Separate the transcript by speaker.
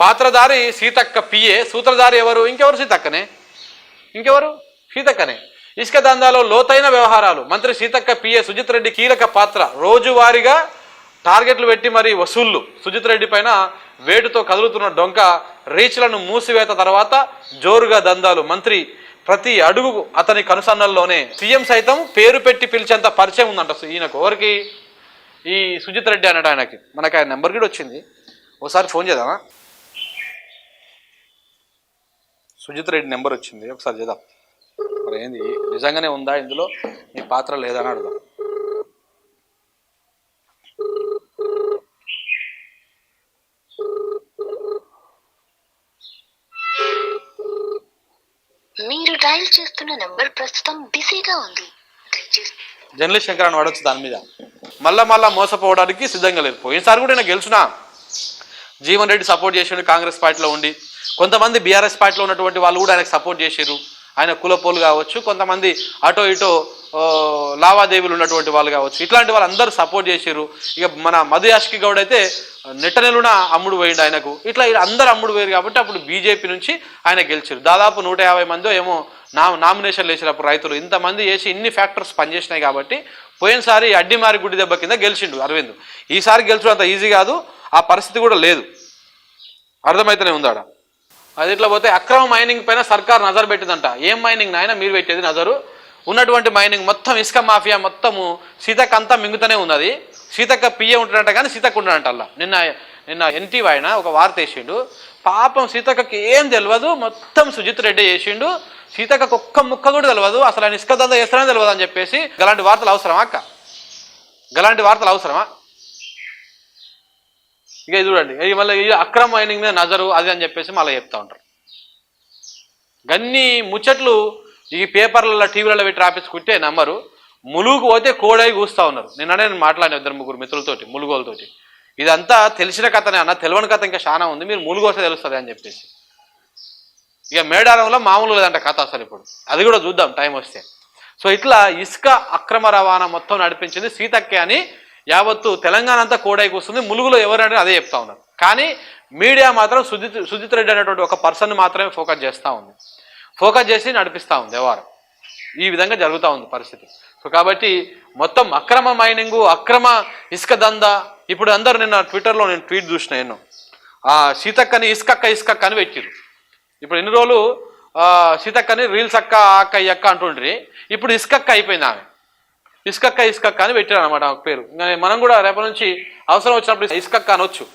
Speaker 1: పాత్రధారి సీతక్క పిఏ సూత్రధారి ఎవరు? ఇంకెవరు సీతక్కనే? ఇంకెవరు? సీతక్కనే. ఇసుక దందాలో లోతైన వ్యవహారాలు. మంత్రి సీతక్క పిఏ సుజిత్ రెడ్డి కీలక పాత్ర. రోజువారీగా టార్గెట్లు పెట్టి మరి వసూళ్ళు. సుజిత్ రెడ్డి పైన వేటుతో కదులుతున్న డొంక రీచ్లను మూసివేత తర్వాత జోరుగా దందాలు. మంత్రి ప్రతి అడుగు అతని కనుసన్నల్లోనే. సీఎం సైతం పేరు పెట్టి పిలిచేంత పరిచయం ఉందంట ఈయనకు. ఎవరికి? ఈ సుజిత్ రెడ్డి అన్నట్టు ఆయనకి. మనకి ఆయన నెంబర్ కూడా వచ్చింది. ఒకసారి ఫోన్ చేద్దామా? సుజిత్ రెడ్డి నెంబర్ వచ్చింది. ఒకసారి చేద్దాం. మరి ఏంది నిజంగానే ఉందా ఇందులో? మీ పాత్ర లేదా అని అడుగుదాం.
Speaker 2: మీరు డయల్ చేస్తున్న నంబర్ ప్రస్తుతం బిజీగా ఉంది.
Speaker 1: జర్నలిస్ట్ శంకర్ అని వాడచ్చు దాని మీద. మళ్ళా మళ్ళా మోసపోవడానికి సిద్ధంగా లేరు. పోయినసారి కూడా నేను గెలుచునా? జీవన్ రెడ్డి సపోర్ట్ చేసిండు కాంగ్రెస్ పార్టీలో ఉండి. కొంతమంది బీఆర్ఎస్ పార్టీలో ఉన్నటువంటి వాళ్ళు కూడా ఆయనకు సపోర్ట్ చేశారు ఆయన కులపోలు కావచ్చు కొంతమంది అటో ఇటో లావాదేవీలు ఉన్నటువంటి వాళ్ళు కావచ్చు. ఇట్లాంటి వాళ్ళు అందరూ సపోర్ట్ చేశారు ఇక మన మధు యాష్కి గౌడ్ అయితే నెట్టనెలున అమ్ముడు పోయిండు ఆయనకు. ఇట్లా ఇలా అందరు అమ్ముడు పోయారు కాబట్టి అప్పుడు బీజేపీ నుంచి ఆయన గెలిచారు దాదాపు నూట యాభై మందో ఏమో నా నామినేషన్లు వేసినప్పుడు రైతులు ఇంతమంది వేసి ఇన్ని ఫ్యాక్టర్స్ పనిచేసినాయి కాబట్టి పోయినసారి అడ్డిమారి గుడ్డి దెబ్బ కింద గెలిచిండు అరవింద్. ఈసారి గెలిచడం అంత ఈజీ కాదు ఆ పరిస్థితి కూడా లేదు. అర్థమైతేనే ఉందాడ? అది ఇట్లా పోతే అక్రమ మైనింగ్ పైన సర్కార్ నజర్ పెట్టిందంట. ఏం మైనింగ్ నాయన? మీరు పెట్టేది నజరు. ఉన్నటువంటి మైనింగ్ మొత్తం ఇసుక మాఫియా మొత్తము సీతక్క అంతా మింగుతూనే ఉన్నది. సీతక్క పియ్య ఉంటున్నట్ట కానీ సీతక్క ఉంటున్నట్ట అలా నిన్న నిన్న ఎన్టీ ఆయన ఒక వార్త వేసిండు. పాపం సీతక్కకి ఏం తెలియదు మొత్తం సుజిత్ రెడ్డి చేసిండు. సీతక్కకు ఒక్క ముక్క కూడా తెలియదు అసలు ఆయన ఇసుక దందా చేస్తారని తెలియదు అని చెప్పేసి గలాంటి వార్తలు అవసరమా అక్క? గలాంటి వార్తలు అవసరమా? ఇక చూడండి. మళ్ళీ అక్రమ మైనింగ్ మీద నజరు అది అని చెప్పేసి మళ్ళీ చెప్తా ఉంటారు. గన్ని ముచ్చట్లు ఈ పేపర్లలో టీవీలలో పెట్టి రాపించుకుంటే నమ్మరు. ములుగు పోతే కోడై కూస్తూ ఉన్నారు. నిన్ననే నేను మాట్లాడిన ఇద్దరు ముగ్గురు మిత్రులతోటి ములుగోలతోటి ఇదంతా తెలిసిన కథనే అన్న తెలియని కథ ఇంకా చాలా ఉంది. మీరు ములుగు వస్తే తెలుస్తుంది అని చెప్పేసి. ఇక మేడారంలో మామూలు లేదంట కథ అసలు ఇప్పుడు. అది కూడా చూద్దాం టైం వస్తే. సో ఇట్లా ఇసుక అక్రమ రవాణా మొత్తం నడిపించింది సీతక్కే అని యావత్తు తెలంగాణ అంతా కోడై కూస్తుంది ములుగులో ఎవరంటే అదే చెప్తా ఉన్నారు. కానీ మీడియా మాత్రం సుజిత్ సుజిత్ రెడ్డి అనేటువంటి ఒక పర్సన్ మాత్రమే ఫోకస్ చేస్తూ ఉంది. ఫోకస్ చేసి నడిపిస్తూ ఉంది వ్యవహారం. ఈ విధంగా జరుగుతూ ఉంది పరిస్థితి. సో కాబట్టి మొత్తం అక్రమ మైనింగ్ అక్రమ ఇసుక దందా ఇప్పుడు అందరు నిన్న ట్విట్టర్లో నేను ట్వీట్ చూసిన నేను ఆ సీతక్కని ఇసుకక్క ఇసుకక్క అని పెట్టిరు ఇప్పుడు ఎన్ని రోజులు సీతక్కని రీల్స్ అక్క అక్క ఈ అక్క అంటుండ్రి. ఇప్పుడు ఇసుకక్క అయిపోయింది ఆమె. ఇసుకక్క ఇసుకక్క అని పెట్టారు అనమాట పేరు. మనం కూడా రేపటి నుంచి అవసరం వచ్చినప్పుడు ఇసుకక్క అనొచ్చు.